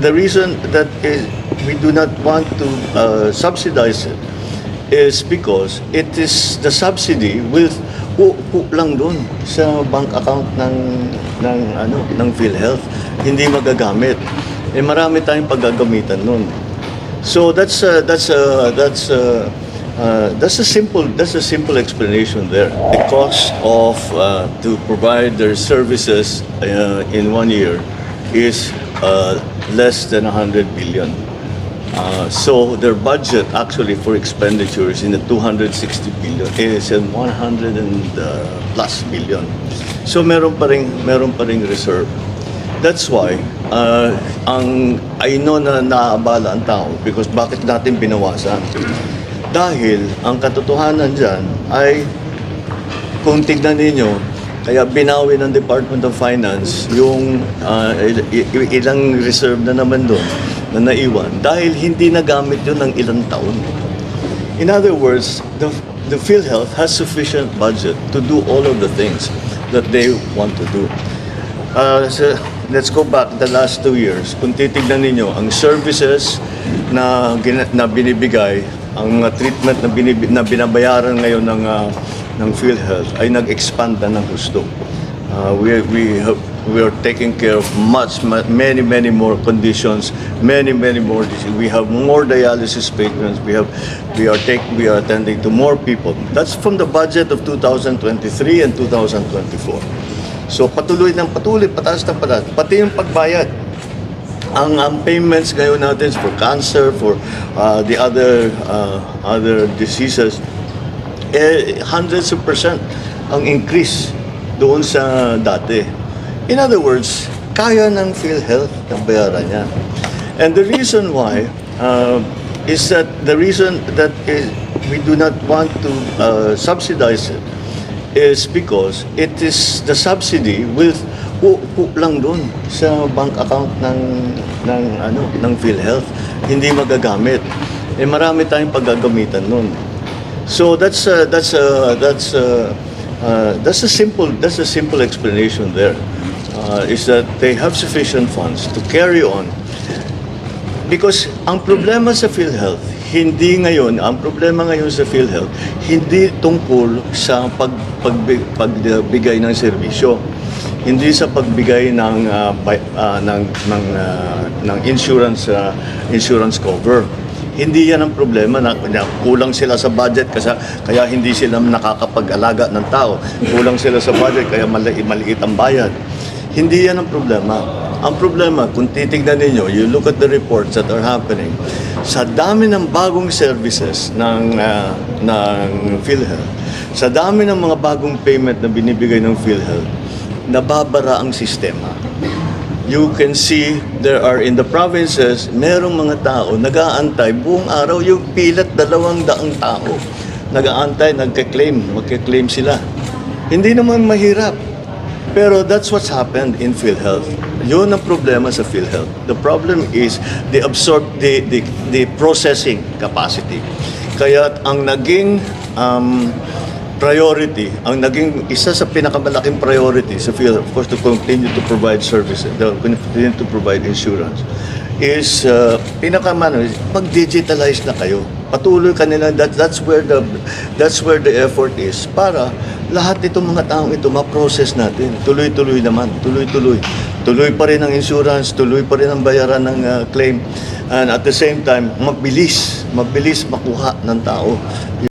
The reason that is, we do not want to uh, subsidize it is because it is the subsidy will uupo lang doon sa bank account ng ng ano ng PhilHealth. Hindi magagamit. Eh marami tayong paggagamitan noon so that's uh, that's uh, that's uh, uh, that's a simple that's a simple explanation there. The cost of uh, to provide their services uh, in one year is uh, less than 100 billion Uh, so their budget actually for expenditure is in the 260 billion, is in 100 and uh, plus billion. So meron pa ring meron pa ring reserve. That's why uh, ang I know na naabala ang tao because bakit natin binawasan? Dahil ang katotohanan diyan ay kung tignan ninyo, kaya binawi ng Department of Finance yung ah, i- ilang reserve na naman doon na naiwan dahil hindi nagamit yun ng ilang taon. In other words, the, the PhilHealth has sufficient budget to do all of the things that they want to do. Uh, so, let's go back the last two years. Kung titignan ninyo, ang services na, na binibigay, ang mga treatment na, binibi- na binabayaran ngayon ng, ah, ng PhilHealth ay nag-expand na ng gusto. Uh, we, we, have, we are taking care of much, ma- many, many more conditions, many, many more diseases. We have more dialysis patients. We have, we are take, we are attending to more people. That's from the budget of 2023 and 2024. So patuloy ng patuloy, pataas ng pataas. Pati yung pagbayad. Ang, ang payments ngayon natin for cancer, for uh, the other uh, other diseases, eh, hundreds of percent ang increase doon sa dati. In other words, kaya ng PhilHealth ang bayaran niya. And the reason why uh, is that the reason that is, we do not want to uh, subsidize it is because it is the subsidy will uupo lang doon sa bank account ng ng ano ng PhilHealth hindi magagamit eh marami tayong paggagamitan noon so that's uh, that's uh, that's uh, uh, that's a simple that's a simple explanation there uh, is that they have sufficient funds to carry on Because ang problema sa PhilHealth, hindi ngayon, ang problema ngayon sa PhilHealth, hindi tungkol sa pag, pag, pagbigay ng serbisyo. Hindi sa pagbigay ng ah, bay- ah, ng ng ah, ng insurance ah, insurance cover. Hindi yan ang problema na, na kulang sila sa budget kasi kaya hindi sila nakakapag-alaga ng tao. Kulang sila sa budget kaya mali, maliit ang bayad. Hindi yan ang problema. Ang problema, kung titignan ninyo, you look at the reports that are happening, sa dami ng bagong services ng, ah, ng PhilHealth, sa dami ng mga bagong payment na binibigay ng PhilHealth, nababara ang sistema. You can see there are in the provinces, merong mga tao nag-aantay buong araw yung pilat dalawang daang tao. Nag-aantay, nagka-claim, magka-claim sila. Hindi naman mahirap. Pero that's what's happened in PhilHealth. Yun ang problema sa PhilHealth. The problem is the absorb the, the, the processing capacity. Kaya ang naging um, priority, ang naging isa sa pinakamalaking priority sa field, of course, to continue to provide services, to continue to provide insurance, is uh, pinakamano, is mag-digitalize na kayo. Patuloy kanila, that, that's where the that's where the effort is para lahat itong mga taong ito ma-process natin. Tuloy-tuloy naman, tuloy-tuloy. Tuloy pa rin ang insurance, tuloy pa rin ang bayaran ng uh, claim. And at the same time, mabilis, mabilis makuha ng tao